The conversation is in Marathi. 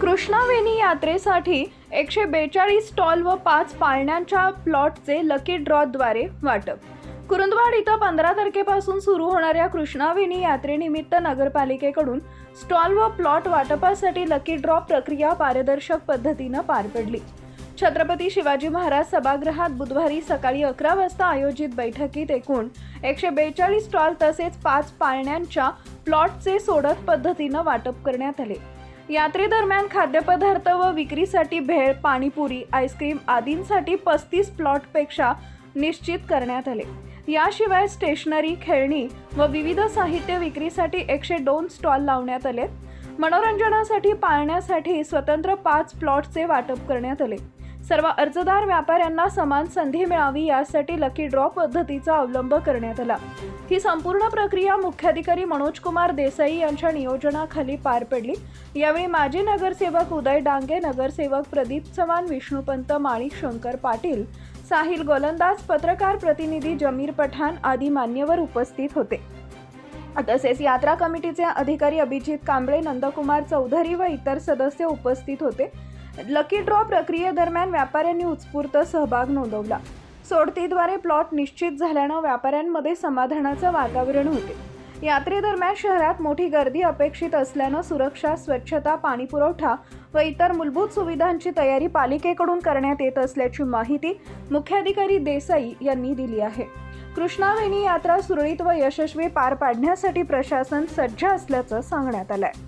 कृष्णावेणी यात्रेसाठी एकशे बेचाळीस स्टॉल व पाच पाळण्यांच्या प्लॉटचे लकी ड्रॉद्वारे वाटप. कुरुंदवाड इथं पंधरा तारखेपासून सुरू होणाऱ्या कृष्णावेणी यात्रेनिमित्त नगरपालिकेकडून स्टॉल व प्लॉट वाटपासाठी लकी ड्रॉ प्रक्रिया पारदर्शक पद्धतीनं पार पडली. छत्रपती शिवाजी महाराज सभागृहात बुधवारी सकाळी अकरा वाजता आयोजित बैठकीत एकूण एकशे बेचाळीस स्टॉल तसेच पाच पाळण्यांच्या प्लॉटचे सोडत पद्धतीनं वाटप करण्यात आले. यात्रेदरम्यान खाद्यपदार्थ व विक्रीसाठी भेळ पाणीपुरी आईस्क्रीम आदींसाठी पस्तीस प्लॉटपेक्षा निश्चित करण्यात आले. याशिवाय स्टेशनरी खेळणी व विविध साहित्य विक्रीसाठी एकशे दोन स्टॉल लावण्यात आले. मनोरंजनासाठी पाळण्यासाठी स्वतंत्र पाच प्लॉटचे वाटप करण्यात आले. सर्व अर्जदार व्यापाऱ्यांना समान संधी मिळावी यासाठी लकी ड्रॉ पद्धतीचा अवलंब करण्यात आला. ही संपूर्ण प्रक्रिया मुख्याधिकारी मनोज कुमार देसाई यांच्या नियोजनाखाली पार पडली. यावेळी माजी नगरसेवक उदय डांगे नगरसेवक प्रदीप चव्हाण विष्णुपंत माणिक शंकर पाटील साहिल गोलंदाज पत्रकार प्रतिनिधी जमीर पठाण आदी मान्यवर उपस्थित होते. तसेच यात्रा कमिटीचे अधिकारी अभिजित कांबळे नंदकुमार चौधरी व इतर सदस्य उपस्थित होते. लकी ड्रॉ प्रक्रियेदरम्यान व्यापाऱ्यांनी उत्स्फूर्त सहभाग नोंदवला. सोडतीद्वारे प्लॉट निश्चित झाल्यानं व्यापाऱ्यांमध्ये समाधानाचं वातावरण होते. यात्रेदरम्यान शहरात मोठी गर्दी अपेक्षित असल्यानं सुरक्षा स्वच्छता पाणीपुरवठा व इतर मूलभूत सुविधांची तयारी पालिकेकडून करण्यात येत असल्याची माहिती मुख्याधिकारी देसाई यांनी दिली आहे. कृष्णावेणी यात्रा सुरळीत व यशस्वी पार पाडण्यासाठी प्रशासन सज्ज असल्याचं सांगण्यात आलंय.